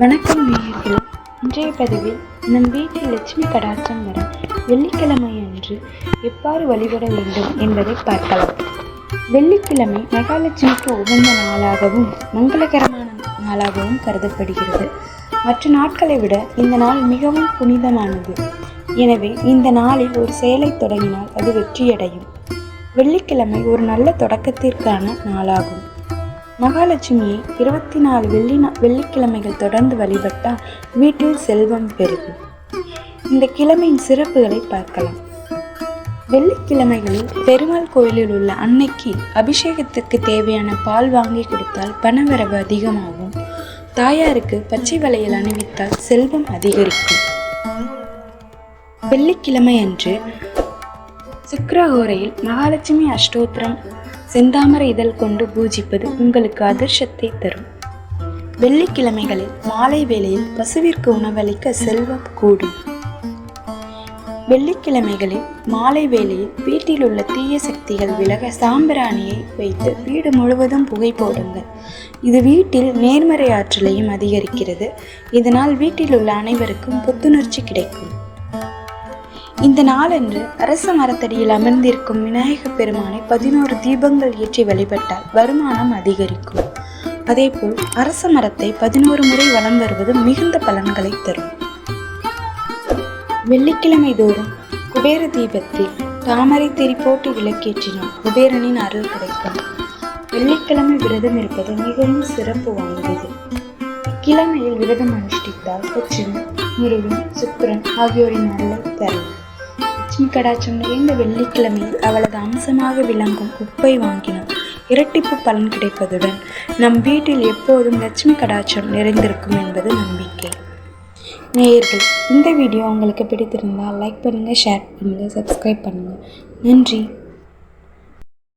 வணக்கம் நேயர்களே இன்றைய பதிவில் நம் வீட்டில் லட்சுமி கடாட்சம் வர வெள்ளிக்கிழமை அன்று எவ்வாறு வழிபட வேண்டும் என்பதை பார்க்கலாம். வெள்ளிக்கிழமை மகாலட்சுமிக்கு உகந்த நாளாகவும் மங்களகரமான நாளாகவும் கருதப்படுகிறது. மற்ற நாட்களை விட இந்த நாள் மிகவும் புனிதமானது. எனவே இந்த நாளில் ஒரு செயலை தொடங்கினால் அது வெற்றியடையும். வெள்ளிக்கிழமை ஒரு நல்ல தொடக்கத்திற்கான நாளாகும். மகாலட்சுமியை இருபத்தி நாலு வெள்ளி வெள்ளிக்கிழமைகள் தொடர்ந்து வழிபட்டால் வீட்டில் செல்வம் பெருகும். இந்த கிழமையின் சிறப்புகளை பார்க்கலாம். வெள்ளிக்கிழமைகளில் பெருமாள் கோயிலில் உள்ள அன்னைக்கு அபிஷேகத்துக்கு தேவையான பால் வாங்கி கொடுத்தால் பணவரவு அதிகமாகும். தாயாருக்கு பச்சை வளையல் அணிவித்தால் செல்வம் அதிகரிக்கும். வெள்ளிக்கிழமை அன்று சுக்கரகோரையில் மகாலட்சுமி அஷ்டோத்திரம் செந்தாமரை இதழ் கொண்டு பூஜிப்பது உங்களுக்கு அதிர்ஷ்டத்தை தரும். வெள்ளிக்கிழமைகளில் மாலை வேளையில் பசுவிற்கு உணவளிக்க செல்வம் கூடும். வெள்ளிக்கிழமைகளில் மாலை வேளையில் வீட்டில் உள்ள தீய சக்திகள் விலக சாம்பிராணியை வைத்து வீடு முழுவதும் புகை போடுங்கள். இது வீட்டில் நேர்மறை ஆற்றலையும் அதிகரிக்கிறது. இதனால் வீட்டில் உள்ள அனைவருக்கும் புத்துணர்ச்சி கிடைக்கும். இந்த நாளன்று அரச மரத்தடியில் அமர்ந்திருக்கும் விநாயகப் பெருமானை பதினோரு தீபங்கள் ஏற்றி வழிபட்டால் வருமானம் அதிகரிக்கும். அதேபோல் அரச மரத்தை பதினோரு முறை வலம் வருவது மிகுந்த பலன்களை தரும். வெள்ளிக்கிழமை தோறும் குபேர தீபத்தில் தாமரை திரி போட்டு விளக்கேற்றினால் குபேரனின் அருள் கிடைக்கும். வெள்ளிக்கிழமை விரதம் இருப்பது மிகவும் சிறப்பு வாய்ந்தது. கிழமையில் விரதம் அனுஷ்டித்தால் லட்சுமி முருகன் சுக்கிரன் ஆகியோரின் அருளை தரும். லட்சுமி கடாட்சம் நிறைந்த வெள்ளிக்கிழமையில் அவளது அம்சமாக விளங்கும் உப்பை வாங்கினார். இரட்டிப்பு பலன் கிடைப்பதுடன் நம் வீட்டில் எப்போதும் லட்சுமி கடாட்சம் நிறைந்திருக்கும் என்பது நம்பிக்கை. நேயர்கள் இந்த வீடியோ உங்களுக்கு பிடித்திருந்தால் லைக் பண்ணுங்கள் ஷேர் பண்ணுங்கள் சப்ஸ்கிரைப் பண்ணுங்கள் நன்றி.